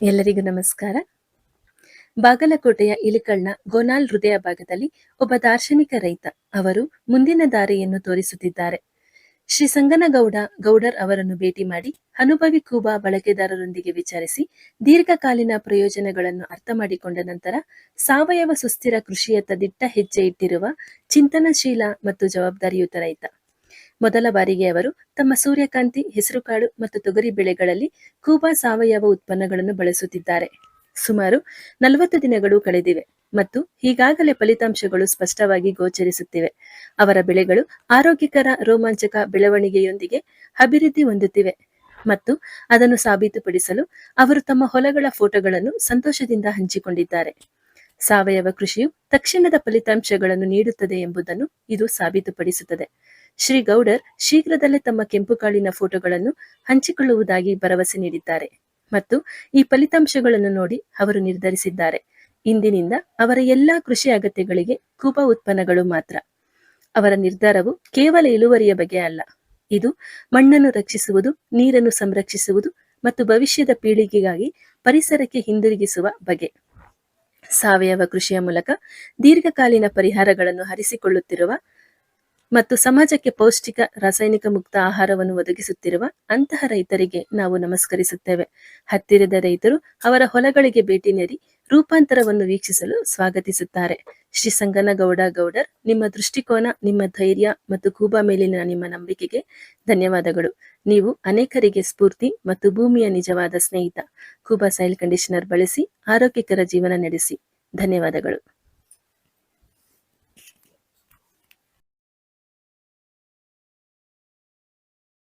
ಎಲ್ಲರಿಗೂ ನಮಸ್ಕಾರ. ಬಾಗಲಕೋಟೆಯ ಇಲಿಕಳ್ನ ಗೊನಾಲ್ ಹೃದಯ ಭಾಗದಲ್ಲಿ ಒಬ್ಬ ದಾರ್ಶನಿಕ ರೈತ ಅವರು ಮುಂದಿನ ದಾರಿಯನ್ನು ತೋರಿಸುತ್ತಿದ್ದಾರೆ. ಶ್ರೀ ಸಂಗನಗೌಡ ಗೌಡರ್ ಅವರನ್ನು ಭೇಟಿ ಮಾಡಿ ಅನುಭವಿ ಕೂಬಾ ಬಳಕೆದಾರರೊಂದಿಗೆ ವಿಚಾರಿಸಿ ದೀರ್ಘಕಾಲೀನ ಪ್ರಯೋಜನಗಳನ್ನು ಅರ್ಥ ಮಾಡಿಕೊಂಡ ನಂತರ ಸಾವಯವ ಸುಸ್ಥಿರ ಕೃಷಿಯತ್ತ ದಿಟ್ಟ ಹೆಜ್ಜೆ ಇಟ್ಟಿರುವ ಚಿಂತನಶೀಲ ಮತ್ತು ಜವಾಬ್ದಾರಿಯುತ ರೈತ. ಮೊದಲ ಬಾರಿಗೆ ಅವರು ತಮ್ಮ ಸೂರ್ಯಕಾಂತಿ, ಹೆಸರುಕಾಳು ಮತ್ತು ತೊಗರಿ ಬೆಳೆಗಳಲ್ಲಿ ಕೂಬಾ ಸಾವಯವ ಉತ್ಪನ್ನಗಳನ್ನು ಬಳಸುತ್ತಿದ್ದಾರೆ. ಸುಮಾರು ನಲವತ್ತು ದಿನಗಳು ಕಳೆದಿವೆ ಮತ್ತು ಈಗಾಗಲೇ ಫಲಿತಾಂಶಗಳು ಸ್ಪಷ್ಟವಾಗಿ ಗೋಚರಿಸುತ್ತಿವೆ. ಅವರ ಬೆಳೆಗಳು ಆರೋಗ್ಯಕರ ರೋಮಾಂಚಕ ಬೆಳವಣಿಗೆಯೊಂದಿಗೆ ಅಭಿವೃದ್ಧಿ ಹೊಂದುತ್ತಿವೆ ಮತ್ತು ಅದನ್ನು ಸಾಬೀತುಪಡಿಸಲು ಅವರು ತಮ್ಮ ಹೊಲಗಳ ಫೋಟೋಗಳನ್ನು ಸಂತೋಷದಿಂದ ಹಂಚಿಕೊಂಡಿದ್ದಾರೆ. ಸಾವಯವ ಕೃಷಿಯು ತಕ್ಷಣದ ಫಲಿತಾಂಶಗಳನ್ನು ನೀಡುತ್ತದೆ ಎಂಬುದನ್ನು ಇದು ಸಾಬೀತುಪಡಿಸುತ್ತದೆ. ಶ್ರೀ ಗೌಡರ್ ಶೀಘ್ರದಲ್ಲೇ ತಮ್ಮ ಕೆಂಪು ಕಾಳಿನ ಫೋಟೋಗಳನ್ನು ಹಂಚಿಕೊಳ್ಳುವುದಾಗಿ ಭರವಸೆ ನೀಡಿದ್ದಾರೆ. ಮತ್ತು ಈ ಫಲಿತಾಂಶಗಳನ್ನು ನೋಡಿ ಅವರು ನಿರ್ಧರಿಸಿದ್ದಾರೆ. ಇಂದಿನಿಂದ ಅವರ ಎಲ್ಲಾ ಕೃಷಿ ಅಗತ್ಯಗಳಿಗೆ ಕೂಪ ಉತ್ಪನ್ನಗಳು ಮಾತ್ರ. ಅವರ ನಿರ್ಧಾರವು ಕೇವಲ ಇಳುವರಿಯ ಬಗ್ಗೆ ಅಲ್ಲ. ಇದು ಮಣ್ಣನ್ನು ರಕ್ಷಿಸುವುದು, ನೀರನ್ನು ಸಂರಕ್ಷಿಸುವುದು ಮತ್ತು ಭವಿಷ್ಯದ ಪೀಳಿಗೆಗಾಗಿ ಪರಿಸರಕ್ಕೆ ಹಿಂದಿರುಗಿಸುವ ಬಗೆ. ಸಾವಯವ ಕೃಷಿಯ ಮೂಲಕ ದೀರ್ಘಕಾಲೀನ ಪರಿಹಾರಗಳನ್ನು ಹರಿಸಿಕೊಳ್ಳುತ್ತಿರುವ ಮತ್ತು ಸಮಾಜಕ್ಕೆ ಪೌಷ್ಟಿಕ, ರಾಸಾಯನಿಕ ಮುಕ್ತ ಆಹಾರವನ್ನು ಒದಗಿಸುತ್ತಿರುವ ಅಂತಹ ರೈತರಿಗೆ ನಾವು ನಮಸ್ಕರಿಸುತ್ತೇವೆ. ಹತ್ತಿರದ ರೈತರು ಅವರ ಹೊಲಗಳಿಗೆ ಭೇಟಿ ನೀಡಿ ರೂಪಾಂತರವನ್ನು ವೀಕ್ಷಿಸಲು ಸ್ವಾಗತಿಸುತ್ತಾರೆ. ಶ್ರೀ ಸಂಗನಗೌಡ ಗೌಡರ್, ನಿಮ್ಮ ದೃಷ್ಟಿಕೋನ, ನಿಮ್ಮ ಧೈರ್ಯ ಮತ್ತು ಕೂಬಾ ಮೇಲಿನ ನಿಮ್ಮ ನಂಬಿಕೆಗೆ ಧನ್ಯವಾದಗಳು. ನೀವು ಅನೇಕರಿಗೆ ಸ್ಫೂರ್ತಿ ಮತ್ತು ಭೂಮಿಯ ನಿಜವಾದ ಸ್ನೇಹಿತ. ಕೂಬಾ ಸೈಲ್ ಕಂಡೀಷನರ್ ಬಳಸಿ ಆರೋಗ್ಯಕರ ಜೀವನ ನಡೆಸಿ. ಧನ್ಯವಾದಗಳು.